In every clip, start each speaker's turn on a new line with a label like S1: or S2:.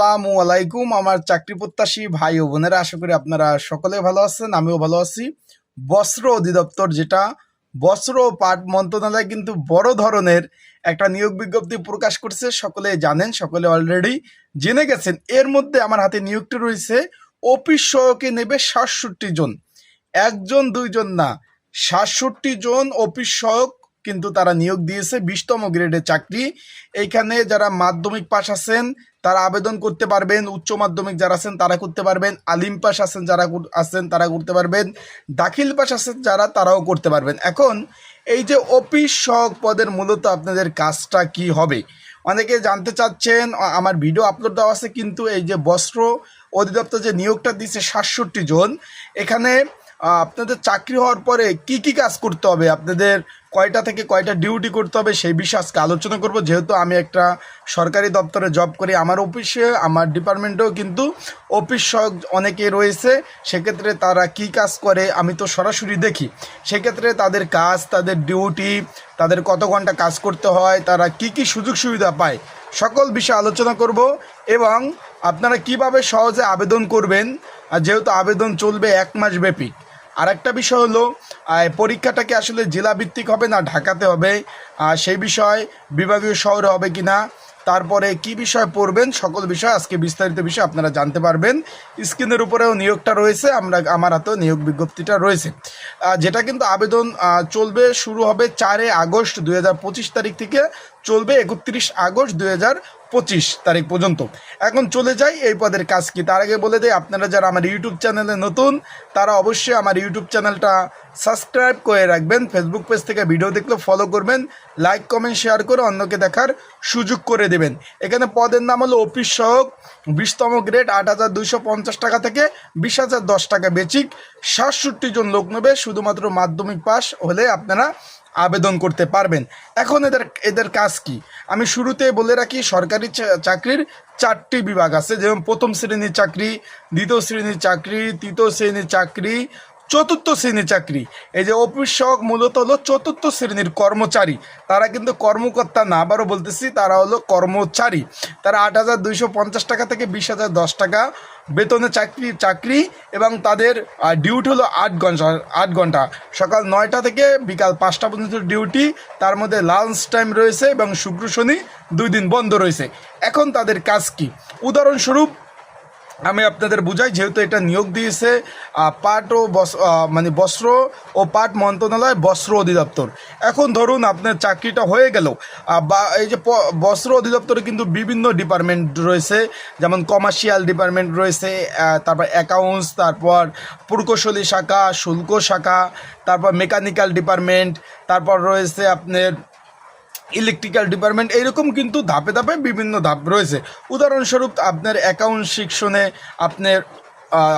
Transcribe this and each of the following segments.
S1: আসসালামু আলাইকুম, আমার চাকরি প্রত্যাশী ভাই ও বোনেরা, আশা করি আপনারা সকলে ভালো আছেন, আমিও ভালো আছি। বস্ত্র অধিদপ্তর যেটা, বস্ত্র পাট মন্ত্রণালয় কিন্তু বড় ধরনের একটা নিয়োগ বিজ্ঞপ্তি প্রকাশ করছে সকলে জানেন, সকলে অলরেডি জেনে গেছেন। এর মধ্যে আমার হাতে নিয়োগটি রয়েছে, অফিস সহকে নেবে সাতষট্টি জন। একজন, দুইজন না, সাতষট্টি জন অফিস সহক কিন্তু তারা নিয়োগ দিয়েছে বিশতম গ্রেডের চাকরি। এইখানে যারা মাধ্যমিক পাশ আছেন, তারা আবেদন করতে পারবেন। উচ্চ মাধ্যমিক যারা আছেন, তারা করতে পারবেন। আলিম পাস আছেন, যারা আছেন, তারা করতে পারবেন। দাখিল পাস আছেন, যারা, তারাও করতে পারবেন। এখন, এই যে অফিস সহক পদের মূলত আপনাদের কাজটা কি হবে? অনেকে জানতে চাচ্ছেন আমার ভিডিও আপলোড দেওয়া আছে, কিন্তু এই যে বস্ত্র অধিদপ্তর যে নিয়োগটা দিচ্ছে সাতষট্টি জন, এখানে আপনাদের চাকরি হওয়ার পরে কি কি কাজ করতে হবে? আপনাদের কয়টা থেকে কয়টা ডিউটি করতে হবে সেই বিষয়ে আজকে আলোচনা করব। যেহেতু আমি একটা সরকারি দপ্তরে জব করি, আমার অফিসে আমার ডিপার্টমেন্টেও কিন্তু অফিস অনেকে রয়েছে। সেক্ষেত্রে তারা কি কাজ করে আমি তো সরাসরি দেখি। সেক্ষেত্রে তাদের কাজ, তাদের ডিউটি তাদের কত ঘণ্টা কাজ করতে হয়, তারা কি কি সুযোগ সুবিধা পায়, সকল বিষয়ে আলোচনা করব এবং আপনারা কীভাবে সহজে আবেদন করবেন? আর যেহেতু আবেদন চলবে এক মাস ব্যাপী আর একটা বিষয় হলো আহ, পরীক্ষাটা কি আসলে জেলা ভিত্তিক হবে না ঢাকাতে হবে? সেই বিষয় বিভাগীয় শহরে হবে কি না তারপরে কি বিষয় পড়বেন? সকল বিষয় আজকে বিস্তারিত বিষয় আপনারা জানতে পারবেন। স্ক্রিনের উপরেও নিয়োগটা রয়েছে আমরা আমার হাতেও নিয়োগ বিজ্ঞপ্তিটা রয়েছে। যেটা কিন্তু আবেদন চলবে শুরু হবে চারে আগস্ট দু হাজার পঁচিশ তারিখ থেকে। চলবে একত্রিশ আগস্ট দুই পঁচিশ তারিখ পর্যন্ত। এখন চলে যাই এই পদের কাজ কি। তার আগে বলে দেয় আপনারা যারা আমার ইউটিউব চ্যানেলে নতুন, তারা অবশ্যই আমার ইউটিউব চ্যানেলটা সাবস্ক্রাইব করে রাখবেন। ফেসবুক পেজ থেকে ভিডিও দেখলে ফলো করবেন লাইক কমেন্ট শেয়ার করে অন্যকে দেখার সুযোগ করে দেবেন। এখানে পদের নাম হলো অফিস সহক, বিশতম গ্রেড আট হাজার দুইশো পঞ্চাশ টাকা থেকে বিশ হাজার দশ টাকা বেচিক সাতষট্টি জন লোক নেবে, শুধুমাত্র মাধ্যমিক পাস হলে আপনারা আবেদন করতে পারবেন। এখন এদের এদের কাজ কি? আমি শুরুতে বলে রাখি, সরকারি চাকরির চারটি বিভাগ আছে। যেমন প্রথম শ্রেণির চাকরি, দ্বিতীয় শ্রেণির চাকরি, তৃতীয় শ্রেণির চাকরি চতুর্থ শ্রেণির চাকরি। এই যে অফিস সহক মূলত হলো চতুর্থ শ্রেণির কর্মচারী। তারা কিন্তু কর্মকর্তা না, আবারও বলতেছি, তারা হলো কর্মচারী। তারা আট হাজার দুইশো পঞ্চাশ টাকা থেকে বিশ হাজার দশ টাকা বেতনে চাকরি চাকরি এবং তাদের ডিউটি হলো আট ঘণ্টা আট ঘণ্টা। সকাল নয়টা থেকে বিকাল পাঁচটা পর্যন্ত ডিউটি তার মধ্যে লাঞ্চ টাইম রয়েছে এবং শুক্র শনি দুই দিন বন্ধ রয়েছে। এখন তাদের কাজ কি? উদাহরণস্বরূপ আমি আপনাদের বুঝাই, যেহেতু এটা নিয়োগ দিয়েছে পাট ও মানে বস্ত্র ও পাট মন্ত্রণালয় বস্ত্র অধিদপ্তর। এখন ধরুন আপনার চাকরিটা হয়ে গেল বা এই যে বস্ত্র অধিদপ্তরে কিন্তু বিভিন্ন ডিপার্টমেন্ট রয়েছে, যেমন কমার্শিয়াল ডিপার্টমেন্ট রয়েছে তারপর অ্যাকাউন্টস, তারপর প্রকৌশলী শাখা, শুল্ক শাখা, তারপর মেকানিক্যাল ডিপার্টমেন্ট, তারপর রয়েছে আপনার ইলেকট্রিক্যাল ডিপার্টমেন্ট, এইরকম কিন্তু ধাপে ধাপে বিভিন্ন ধাপ রয়েছে। উদাহরণস্বরূপ, আপনার অ্যাকাউন্ট সেকশনে আপনার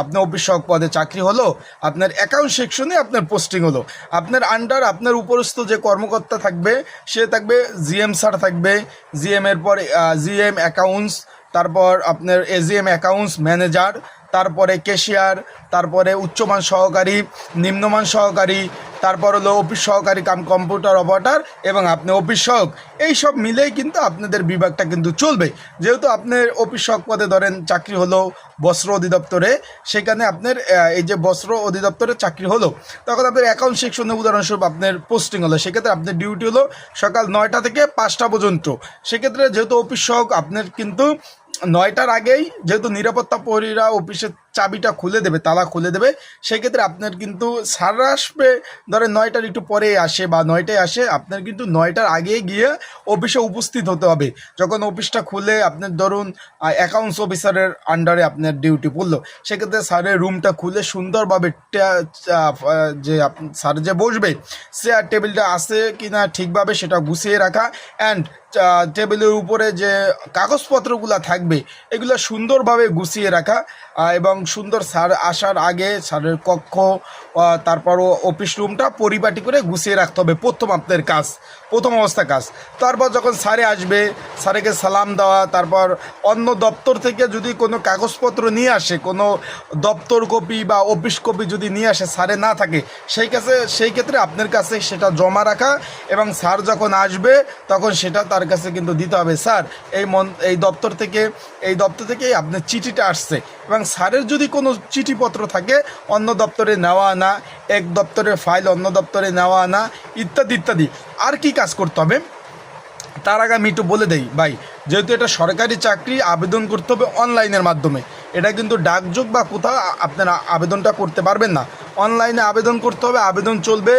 S1: আপনার অফিস সহক পদে চাকরি হলো, আপনার অ্যাকাউন্ট সেকশনে আপনার পোস্টিং হলো। আপনার আন্ডার আপনার উপরস্থ যে কর্মকর্তা থাকবে, সে থাকবে জিএম স্যার থাকবে। জিএম এর পর জিএম অ্যাকাউন্টস, তারপর আপনার এজিএম অ্যাকাউন্টস ম্যানেজার তারপরে ক্যাশিয়ার তারপরে উচ্চমান সহকারী, নিম্নমান সহকারী, তারপর হলো অফিস সহকারী কাম কম্পিউটার অপারেটর এবং আপনি অফিস সহক। এই সব মিলেই কিন্তু আপনাদের বিভাগটা কিন্তু চলবে। যেহেতু আপনার অফিস সহক পদে ধরেন চাকরি হলো বস্ত্র অধিদপ্তরে, সেখানে আপনার এই যে বস্ত্র অধিদপ্তরে চাকরি হলো, তখন আপনার অ্যাকাউন্ট সেকশনে উদাহরণস্বরূপ আপনার পোস্টিং হলো। সেক্ষেত্রে আপনার ডিউটি হলো সকাল নয়টা থেকে পাঁচটা পর্যন্ত। সেক্ষেত্রে যেহেতু অফিস সহক, আপনার কিন্তু নয়টার আগেই যেহেতু নিরাপত্তা প্রহরীরা অফিসের চাবিটা খুলে দেবে, তালা খুলে দেবে। সেক্ষেত্রে আপনার কিন্তু সারা আসবে, ধরেন নয়টার একটু পরে আসে বা নয়টায় আসে, আপনার কিন্তু নয়টার আগে গিয়ে অফিসে উপস্থিত হতে হবে। যখন অফিসটা খুলে আপনার ধরুন অ্যাকাউন্টস অফিসারের আন্ডারে আপনার ডিউটি পড়ল, সেক্ষেত্রে স্যারের রুমটা খুলে সুন্দরভাবে যে স্যার যে বসবে চেয়ার টেবিলটা আছে কি না ঠিকভাবে সেটা গুছিয়ে রাখা অ্যান্ড টেবিলের উপরে যে কাগজপত্রগুলো থাকবে, এগুলো সুন্দরভাবে গুছিয়ে রাখা এবং সুন্দর স্যার আসার আগে স্যারের কক্ষ তারপর অফিস রুমটা পরিপাটি করে গুছিয়ে রাখতে হবে। প্রথম আপনার কাজ, প্রথম অবস্থা কাজ। তারপর যখন স্যারে আসবে, স্যারেকে সালাম দেওয়া, তারপর অন্য দপ্তর থেকে যদি কোনো কাগজপত্র নিয়ে আসে, কোনো দপ্তর কপি বা অফিস কপি যদি নিয়ে আসে, স্যারে না থাকে, সেই কাছে, সেই ক্ষেত্রে আপনার কাছে সেটা জমা রাখা এবং স্যার যখন আসবে, তখন সেটা তার কাছে কিন্তু দিতে হবে। স্যার, এই মন, এই দপ্তর থেকে, এই দপ্তর থেকে আপনার চিঠিটা আসছে। এবং স্যারের যদি কোনো চিঠিপত্র থাকে, অন্য দপ্তরে নেওয়া আনা এক দপ্তরের ফাইল অন্য দপ্তরে নেওয়া আনা ইত্যাদি ইত্যাদি, আর কি কাজ করতে হবে? তার আগে আমি একটু বলে দেই, ভাই, যেহেতু এটা সরকারি চাকরি, আবেদন করতে হবে অনলাইনের মাধ্যমে। এটা কিন্তু ডাকযোগ বা কোথাও আপনারা আবেদনটা করতে পারবেন না। অনলাইনে আবেদন করতে হবে, আবেদন চলবে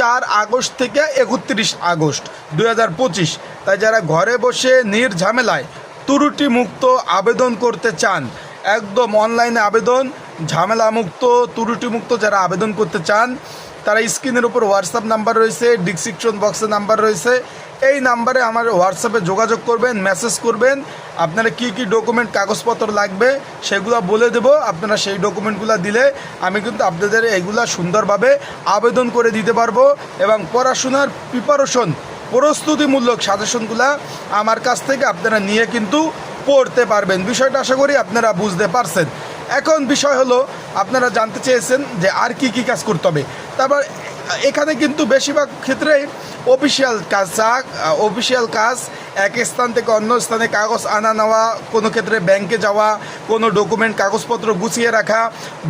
S1: চার আগস্ট থেকে একত্রিশ আগস্ট দু হাজার পঁচিশ। তাই যারা ঘরে বসে নির্ঝামেলায় ত্রুটি মুক্ত আবেদন করতে চান একদম অনলাইনে আবেদন, ঝামেলামুক্ত, ত্রুটিমুক্ত যারা আবেদন করতে চান, তারা স্ক্রিনের উপর হোয়াটসঅ্যাপ নাম্বার রয়েছে ডিসক্রিপশন বক্সে নাম্বার রয়েছে। এই নাম্বারে আমার হোয়াটসঅ্যাপে যোগাযোগ করবেন মেসেজ করবেন, আপনারা কি কি ডকুমেন্ট কাগজপত্র লাগবে সেগুলো বলে দেবো। আপনারা সেই ডকুমেন্টগুলো দিলে আমি কিন্তু আপনাদের এইগুলা সুন্দরভাবে আবেদন করে দিতে পারব এবং পড়াশোনার প্রিপারেশন প্রস্তুতিমূলক সাজেশনগুলা আমার কাছ থেকে আপনারা নিয়ে কিন্তু পড়তে পারবেন। বিষয়টা আশা করি আপনারা বুঝতে পারছেন। এখন বিষয় হলো, আপনারা জানতে চেয়েছেন যে আর কি কি কাজ করতে হবে। তারপর এখানে কিন্তু বেশিরভাগ ক্ষেত্রেই অফিসিয়াল কাজ চাক অফিসিয়াল কাজ এক স্থান থেকে অন্য স্থানে কাগজ আনা নেওয়া, কোনো ক্ষেত্রে ব্যাংকে যাওয়া, কোনো ডকুমেন্ট কাগজপত্র গুছিয়ে রাখা,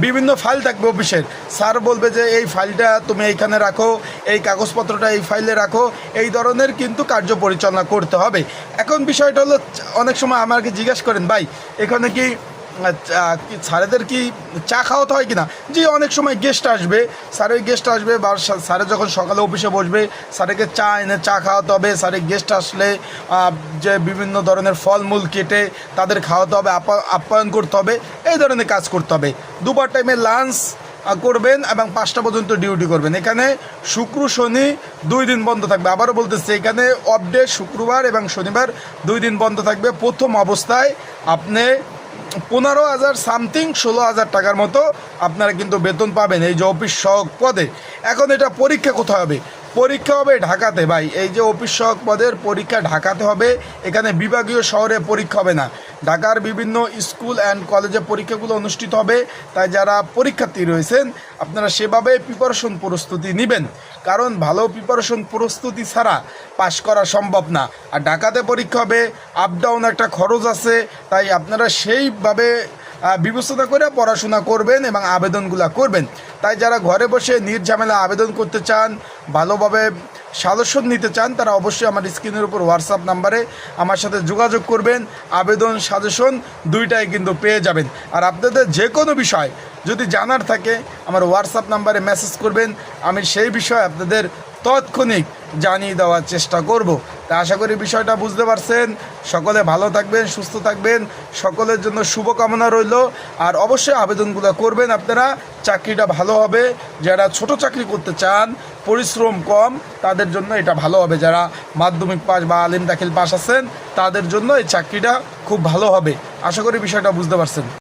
S1: বিভিন্ন ফাইল থাকবে অফিসের। স্যার বলবে যে, এই ফাইলটা তুমি এইখানে রাখো, এই কাগজপত্রটা এই ফাইলে রাখো। এই ধরনের কিন্তু কার্য পরিচালনা করতে হবে। এখন বিষয়টা হলো, অনেক সময় আমাকে জিজ্ঞেস করেন, ভাই, এখানে কি স্যারেদের কি চা খাওয়াতে হয় কি না জি, অনেক সময় গেস্ট আসবে। স্যারের গেস্ট আসবে বা স্যার- যখন সকালে অফিসে বসবে, স্যারেকে চা এনে চা খাওয়াতে হবে। স্যারের গেস্ট আসলে যে বিভিন্ন ধরনের ফলমূল কেটে তাদের খাওয়াতে হবে, আপা- আপ্যায়ন করতে হবে, এই ধরনের কাজ করতে হবে। দুবার টাইমে লাঞ্চ করবেন এবং পাঁচটা পর্যন্ত ডিউটি করবেন। এখানে শুক্র, শনি দুই দিন বন্ধ থাকবে। আবারও বলতেছে, এখানে অফ ডে শুক্রবার এবং শনিবার দুই দিন বন্ধ থাকবে। প্রথম অবস্থায় আপনি পনেরো হাজার সামথিং, ষোলো হাজার টাকার মতো আপনারা কিন্তু বেতন পাবেন এই যে অফিস সহ পদে। এখন এটা পরীক্ষা কোথায় হবে? পরীক্ষা হবে ঢাকাতে। ভাই, এই যে অফিস সহক পদের পরীক্ষা ঢাকাতে হবে, এখানে বিভাগীয় শহরে পরীক্ষা হবে না। ঢাকার বিভিন্ন স্কুল অ্যান্ড কলেজে পরীক্ষাগুলো অনুষ্ঠিত হবে, তাই যারা পরীক্ষার্থী রয়েছেন, আপনারা সেভাবে প্রিপারেশন প্রস্তুতি নেবেন। কারণ ভালো প্রিপারেশন প্রস্তুতি ছাড়া পাশ করা সম্ভব না। আর ঢাকাতে পরীক্ষা হবে আপ ডাউন একটা খরচ আছে, তাই আপনারা সেইভাবে বিবেচনা করে পড়াশোনা করবেন এবং আবেদনগুলো করবেন। তাই যারা ঘরে বসে নির্ঝামেলা আবেদন করতে চান, ভালোভাবে সাজেশন নিতে চান, তারা অবশ্যই আমার স্ক্রিনের উপর হোয়াটসঅ্যাপ নাম্বারে আমার সাথে যোগাযোগ করবেন। আবেদন, সাজেশন দুইটাই কিন্তু পেয়ে যাবেন। আর আপনাদের যে কোনো বিষয় যদি জানার থাকে, আমার হোয়াটসঅ্যাপ নাম্বারে মেসেজ করবেন। আমি সেই বিষয়ে আপনাদের তৎক্ষণিক জানিয়ে দেওয়ার চেষ্টা করব। তা আশা করি বিষয়টা বুঝতে পারছেন। সকলে ভালো থাকবেন, সুস্থ থাকবেন। সকলের জন্য শুভকামনা রইল। আর অবশ্যই আবেদনগুলো করবেন আপনারা। চাকরিটা ভালো হবে। যারা ছোট চাকরি করতে চান, পরিশ্রম কম, তাদের জন্য এটা ভালো হবে। যারা মাধ্যমিক পাস বা আলিম দাখিল পাস আছেন, তাদের জন্য এই চাকরিটা খুব ভালো হবে। আশা করি বিষয়টা বুঝতে পারছেন।